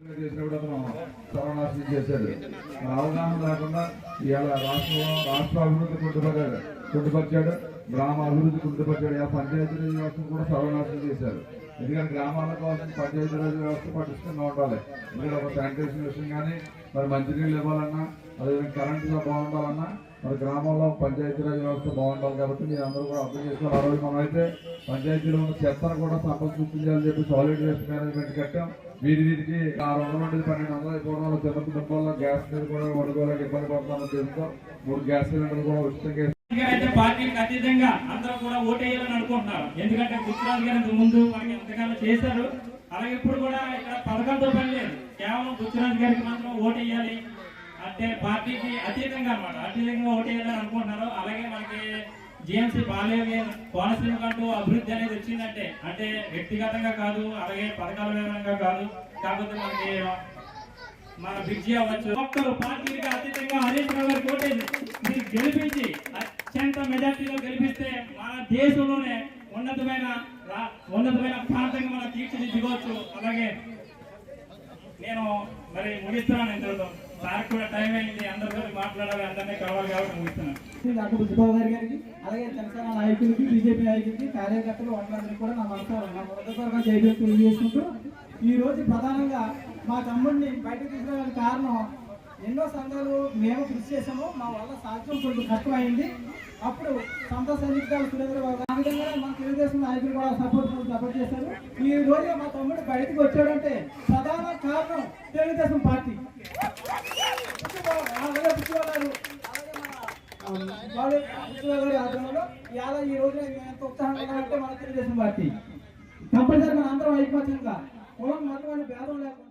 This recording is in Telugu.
చేసినప్పుడు అతను సర్వనాశనం చేశాడు. మన అవగాహన లేకుండా ఇవాళ రాష్ట్రంలో రాష్ట్ర అభివృద్ధి కుంటుపడ్డాడు కుంటుపరిచాడు గ్రామ అభివృద్ధి కుంటుపరిచాడు. ఆ పంచాయతీ వ్యవస్థను కూడా సర్వనాశనం చేశారు ఎందుకంటే గ్రామాల కోసం పంచాయతీ రాజ్ వ్యవస్థ పటిష్టంగా ఉండాలి. ఎందుకంటే ఒక శానిటేషన్ విషయం కానీ మరి మంచినీళ్ళు ఇవ్వాలన్నా అదేవిధంగా కరెంటు బాగుండాలన్నా మరి గ్రామంలో పంచాయతీరాజ్ వ్యవస్థ బాగుండాలి కాబట్టి మీరు అందరూ కూడా అర్థం చేసుకోవాలి. ఆ రోజు మనం అయితే పంచాయతీలో ఉన్న చెత్తను కూడా సంపద చెప్పి సాలిడ్ వేస్ట్ మేనేజ్మెంట్ కట్టాం. వీరి వీరికి ఆరు వందల నుండి పన్నెండు వందలు అయిపోవడం వల్ల చిన్న కుటుంబాల్లో గ్యాస్ మీద కూడా వండుకోవాలని ఇబ్బంది పడుతున్నామని తెలుస్తాం మూడు గ్యాస్ సిలిండర్లు కూడా ఉచితంగా అయితే పార్టీకి అతీతంగా అందరూ కూడా ఓటేయాలని అనుకుంటున్నారు. ఎందుకంటే గుజరాత్ గారి ముందు మనకి ఎంతకాలం చేశారు. అలాగే ఇప్పుడు కూడా ఇక్కడ పథకంతో పని లేదు. కేవలం గుజరాత్ గారికి మాత్రం ఓటేయాలి. అంటే పార్టీకి అతీతంగా అనమాట అతీతంగా ఓటేయాలని అనుకుంటున్నారు. అలాగే మనకి జిఎంసీ బాలయ్య కోనసీమ కంటూ అభివృద్ధి అనేది వచ్చిందంటే అంటే వ్యక్తిగతంగా కాదు అలాగే పథకాల వివరంగా కాదు కాకపోతే మనకి మన బిజీ అవ్వచ్చు. ఒక్కరు పార్టీకి అతీతంగా హరీష్ రావు గారికి ఓటేసి మీరు గెలిపించి అత్యంత మెజార్టీలో గెలిపిస్తే మన దేశంలోనే ఉన్నతమైన ఉన్నతమైన ప్రాంతంగా మనం తీర్చిదిద్దుకోవచ్చు. అలాగే నేను మరి ముగిస్తున్నాను ఇంతలో సార్ కూడా టైం అయింది. అందరితో మాట్లాడాలి. అందరినీ కాబట్టి ముగిస్తున్నాను డాక్టర్ బుద్ధిబాబు గారి గారికి అలాగే జనసేన నాయకులకి బీజేపీ నాయకులకి కార్యకర్తలు వాళ్ళందరికీ కూడా నా నమస్కారం నా తెలియజేసుకుంటూ ఈ రోజు ప్రధానంగా మా తమ్ముడిని బయటకు తీసుకురావడానికి కారణం ఎన్నో సంఘాలు మేము కృషి చేసాము మా వల్ల సాధ్యం కొంచెం కష్టమైంది అప్పుడు సొంత సైనికాలు సురేంద్ర ఆ విధంగా మన తెలుగుదేశం నాయకులు కూడా సపోర్ట్ సపోర్ట్ చేశారు. ఈ రోజు మా తమ్ముడు బయటకు వచ్చాడంటే ప్రధాన కారణం తెలుగుదేశం పార్టీ అలాగే బుచ్చిబాబు గారు, అలాగే మన వాళ్ళు బుచ్చిబాబు ఆధ్వర్యంలో ఇవాళ ఈ రోజున ఎంత ఉత్సాహంగా ఉన్నామంటే మన తెలుగుదేశం పార్టీ. కంపల్సరీ మన అందరం ఐకమత్యంగా కులం మతం అనే భేదం లేకుండా